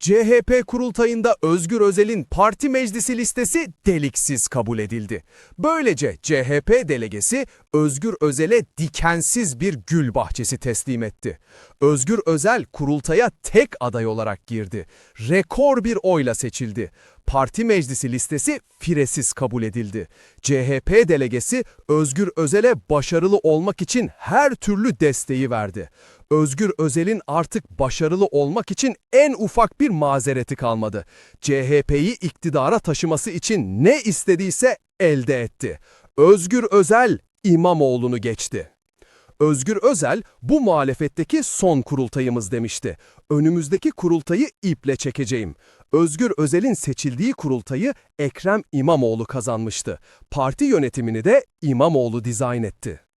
CHP kurultayında Özgür Özel'in parti meclisi listesi deliksiz kabul edildi. Böylece CHP delegesi Özgür Özel'e dikensiz bir gül bahçesi teslim etti. Özgür Özel kurultaya tek aday olarak girdi. Rekor bir oyla seçildi. Parti meclisi listesi firesiz kabul edildi. CHP delegesi Özgür Özel'e başarılı olmak için her türlü desteği verdi. Özgür Özel'in artık başarılı olmak için en ufak bir mazereti kalmadı. CHP'yi iktidara taşıması için ne istediyse elde etti. Özgür Özel İmamoğlu'nu geçti. Özgür Özel bu muhalefetteki son kurultayımız demişti. Önümüzdeki kurultayı iple çekeceğim. Özgür Özel'in seçildiği kurultayı Ekrem İmamoğlu kazanmıştı. Parti yönetimini de İmamoğlu dizayn etti.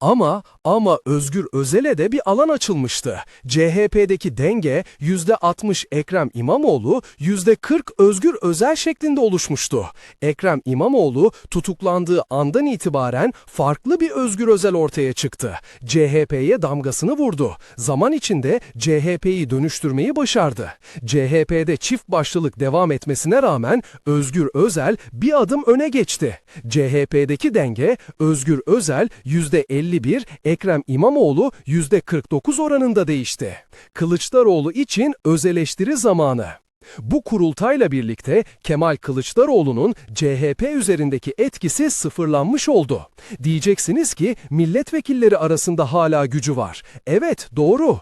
Ama ama Özgür Özel'e de bir alan açılmıştı. CHP'deki denge %60 Ekrem İmamoğlu, %40 Özgür Özel şeklinde oluşmuştu. Ekrem İmamoğlu tutuklandığı andan itibaren farklı bir Özgür Özel ortaya çıktı. CHP'ye damgasını vurdu. Zaman içinde CHP'yi dönüştürmeyi başardı. CHP'de çift başlılık devam etmesine rağmen Özgür Özel bir adım öne geçti. CHP'deki denge Özgür Özel %51, Ekrem İmamoğlu %49 oranında değişti. Kılıçdaroğlu için özeleştiri zamanı. Bu kurultayla birlikte Kemal Kılıçdaroğlu'nun CHP üzerindeki etkisi sıfırlanmış oldu. Diyeceksiniz ki milletvekilleri arasında hala gücü var. Evet, doğru.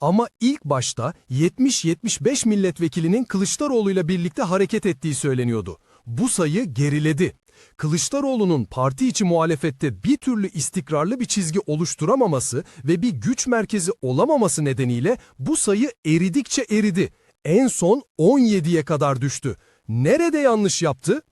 Ama ilk başta 70-75 milletvekilinin Kılıçdaroğlu'yla birlikte hareket ettiği söyleniyordu. Bu sayı geriledi. Kılıçdaroğlu'nun parti içi muhalefette bir türlü istikrarlı bir çizgi oluşturamaması ve bir güç merkezi olamaması nedeniyle bu sayı eridikçe eridi. En son 17'ye kadar düştü. Nerede yanlış yaptı?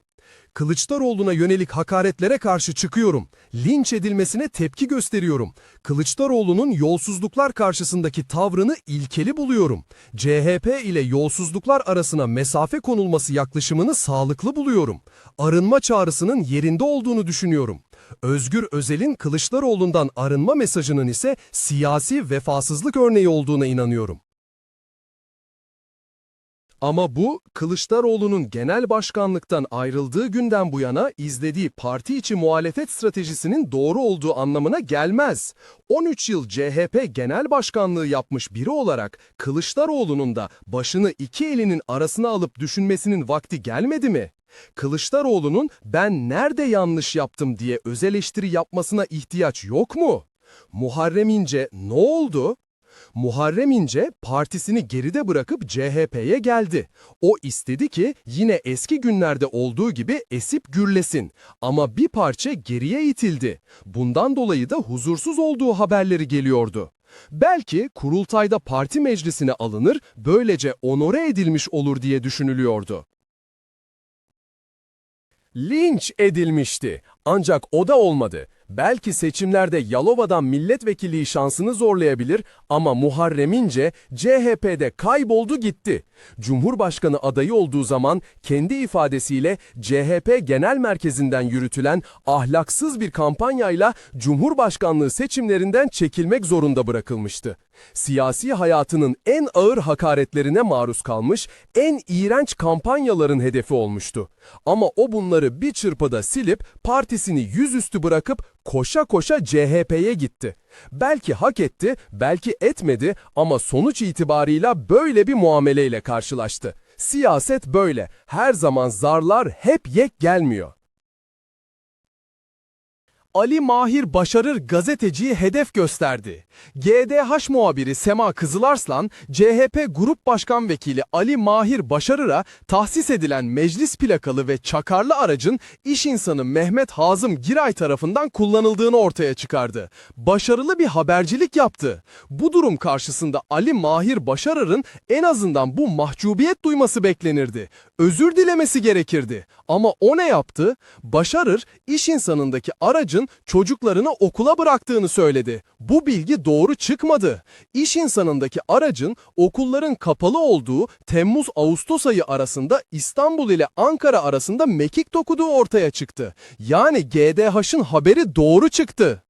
Kılıçdaroğlu'na yönelik hakaretlere karşı çıkıyorum. Linç edilmesine tepki gösteriyorum. Kılıçdaroğlu'nun yolsuzluklar karşısındaki tavrını ilkeli buluyorum. CHP ile yolsuzluklar arasına mesafe konulması yaklaşımını sağlıklı buluyorum. Arınma çağrısının yerinde olduğunu düşünüyorum. Özgür Özel'in Kılıçdaroğlu'ndan arınma mesajının ise siyasi vefasızlık örneği olduğuna inanıyorum. Ama bu Kılıçdaroğlu'nun genel başkanlıktan ayrıldığı günden bu yana izlediği parti içi muhalefet stratejisinin doğru olduğu anlamına gelmez. 13 yıl CHP genel başkanlığı yapmış biri olarak Kılıçdaroğlu'nun da başını iki elinin arasına alıp düşünmesinin vakti gelmedi mi? Kılıçdaroğlu'nun ben nerede yanlış yaptım diye öz eleştiri yapmasına ihtiyaç yok mu? Muharrem İnce ne oldu? Muharrem İnce partisini geride bırakıp CHP'ye geldi. O istedi ki yine eski günlerde olduğu gibi esip gürlesin. Ama bir parça geriye itildi. Bundan dolayı da huzursuz olduğu haberleri geliyordu. Belki kurultayda parti meclisine alınır, böylece onore edilmiş olur diye düşünülüyordu. Linç edilmişti. Ancak o da olmadı. Belki seçimlerde Yalova'dan milletvekilliği şansını zorlayabilir ama Muharrem İnce CHP'de kayboldu gitti. Cumhurbaşkanı adayı olduğu zaman kendi ifadesiyle CHP Genel Merkezi'nden yürütülen ahlaksız bir kampanyayla Cumhurbaşkanlığı seçimlerinden çekilmek zorunda bırakılmıştı. Siyasi hayatının en ağır hakaretlerine maruz kalmış, en iğrenç kampanyaların hedefi olmuştu. Ama o bunları bir çırpıda silip partisini yüzüstü bırakıp koşa koşa CHP'ye gitti. Belki hak etti, belki etmedi ama sonuç itibarıyla böyle bir muameleyle karşılaştı. Siyaset böyle. Her zaman zarlar hep yek gelmiyor. Ali Mahir Başarır gazeteciyi hedef gösterdi. GDH muhabiri Sema Kızılarslan, CHP Grup Başkan Vekili Ali Mahir Başarır'a tahsis edilen meclis plakalı ve çakarlı aracın iş insanı Mehmet Hazım Giray tarafından kullanıldığını ortaya çıkardı. Başarılı bir habercilik yaptı. Bu durum karşısında Ali Mahir Başarır'ın en azından bu mahcubiyet duyması beklenirdi. Özür dilemesi gerekirdi. Ama o ne yaptı? Başarır, iş insanındaki aracın çocuklarını okula bıraktığını söyledi. Bu bilgi doğru çıkmadı. İş insanındaki aracın okulların kapalı olduğu Temmuz-Ağustos ayı arasında İstanbul ile Ankara arasında mekik dokuduğu ortaya çıktı. Yani GDH'ın haberi doğru çıktı.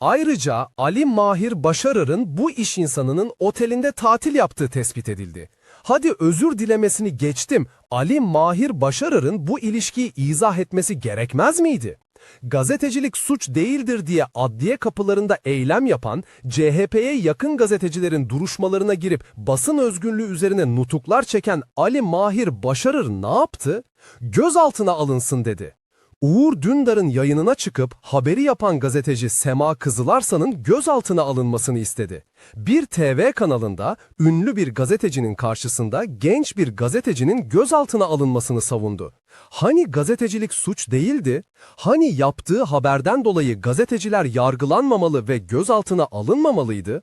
Ayrıca Ali Mahir Başarır'ın bu iş insanının otelinde tatil yaptığı tespit edildi. Hadi özür dilemesini geçtim. Ali Mahir Başarır'ın bu ilişkiyi izah etmesi gerekmez miydi? Gazetecilik suç değildir diye adliye kapılarında eylem yapan, CHP'ye yakın gazetecilerin duruşmalarına girip basın özgürlüğü üzerine nutuklar çeken Ali Mahir Başarır ne yaptı? Gözaltına alınsın dedi. Uğur Dündar'ın yayınına çıkıp haberi yapan gazeteci Sema Kızılarslan'ın gözaltına alınmasını istedi. Bir TV kanalında ünlü bir gazetecinin karşısında genç bir gazetecinin gözaltına alınmasını savundu. Hani gazetecilik suç değildi? Hani yaptığı haberden dolayı gazeteciler yargılanmamalı ve gözaltına alınmamalıydı?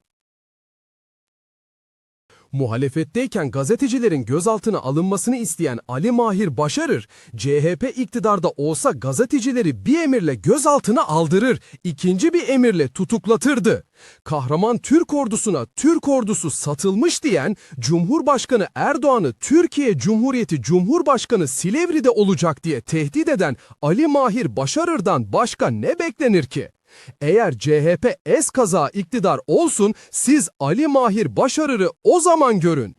Muhalefetteyken gazetecilerin gözaltına alınmasını isteyen Ali Mahir Başarır, CHP iktidarda olsa gazetecileri bir emirle gözaltına aldırır, ikinci bir emirle tutuklatırdı. Kahraman Türk ordusuna Türk ordusu satılmış diyen Cumhurbaşkanı Erdoğan'ı Türkiye Cumhuriyeti Cumhurbaşkanı Silivri'de olacak diye tehdit eden Ali Mahir Başarır'dan başka ne beklenir ki? Eğer CHP eskaza iktidar olsun siz Ali Mahir Başarır'ı o zaman görün.